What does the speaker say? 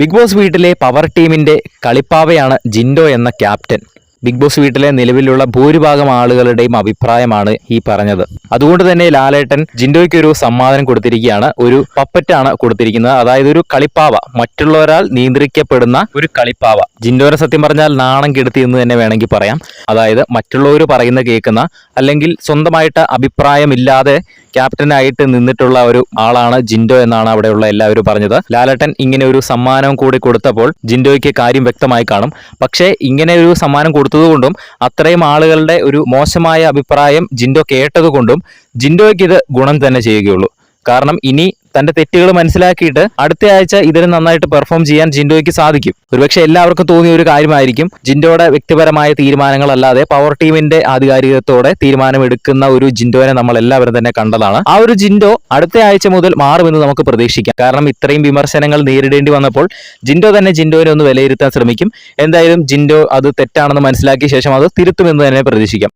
Big boss വീട്ടിലെ power ടീമിന്റെ കളിപ്പാവയാണ് ജിൻഡോ എന്ന ക്യാപ്റ്റൻ. ബിഗ് ബോസ് വീട്ടിലെ നിലവിലുള്ള ഭൂരിഭാഗം ആളുകളുടെയും അഭിപ്രായമാണ് ഈ പറഞ്ഞത്. അതുകൊണ്ട് തന്നെ ലാലേട്ടൻ ജിൻഡോയ്ക്ക് ഒരു സമ്മാനം കൊടുത്തിരിക്കുകയാണ്. ഒരു പപ്പറ്റാണ് കൊടുത്തിരിക്കുന്നത്. അതായത് ഒരു കളിപ്പാവ. മറ്റുള്ളവരാൽ നിയന്ത്രിക്കപ്പെടുന്ന ഒരു കളിപ്പാവ. ജിൻഡോനെ സത്യം പറഞ്ഞാൽ നാണം കെടുത്തി എന്ന് തന്നെ വേണമെങ്കിൽ പറയാം. അതായത് മറ്റുള്ളവർ പറയുന്ന കേൾക്കുന്ന അല്ലെങ്കിൽ സ്വന്തമായിട്ട് അഭിപ്രായമില്ലാതെ ക്യാപ്റ്റനായിട്ട് നിന്നിട്ടുള്ള ഒരു ആളാണ് ജിൻഡോ എന്നാണ് അവിടെയുള്ള എല്ലാവരും പറഞ്ഞത്. ലാലേട്ടൻ ഇങ്ങനെ ഒരു സമ്മാനം കൂടി കൊടുത്തപ്പോൾ ജിൻഡോയ്ക്ക് കാര്യം വ്യക്തമായി കാണും. പക്ഷേ ഇങ്ങനെ ഒരു സമ്മാനം കൊടുത്തതുകൊണ്ടും അത്രയും ആളുകളുടെ ഒരു മോശമായ അഭിപ്രായം ജിൻഡോ കേട്ടതുകൊണ്ടും ജിൻഡോയ്ക്ക് ഇത് ഗുണം തന്നെ ചെയ്യുകയുള്ളൂ. കാരണം ഇനി തന്റെ തെറ്റുകൾ മനസ്സിലാക്കിയിട്ട് അടുത്ത ആഴ്ച ഇതിന് നന്നായിട്ട് പെർഫോം ചെയ്യാൻ ജിൻഡോയ്ക്ക് സാധിക്കും. ഒരുപക്ഷെ എല്ലാവർക്കും തോന്നിയ ഒരു കാര്യമായിരിക്കും ജിൻഡോയുടെ വ്യക്തിപരമായ തീരുമാനങ്ങളല്ലാതെ പവർ ടീമിന്റെ ആധികാരികത്തോടെ തീരുമാനമെടുക്കുന്ന ഒരു ജിൻഡോനെ നമ്മൾ എല്ലാവരും തന്നെ കണ്ടതാണ്. ആ ഒരു ജിൻഡോ അടുത്ത ആഴ്ച മുതൽ മാറുമെന്ന് നമുക്ക് പ്രതീക്ഷിക്കാം. കാരണം ഇത്രയും വിമർശനങ്ങൾ നേരിടേണ്ടി വന്നപ്പോൾ ജിൻഡോ തന്നെ ജിൻഡോനെ ഒന്ന് വിലയിരുത്താൻ ശ്രമിക്കും. എന്തായാലും ജിൻഡോ അത് തെറ്റാണെന്ന് മനസ്സിലാക്കിയ ശേഷം അത് തിരുത്തുമെന്ന് തന്നെ പ്രതീക്ഷിക്കാം.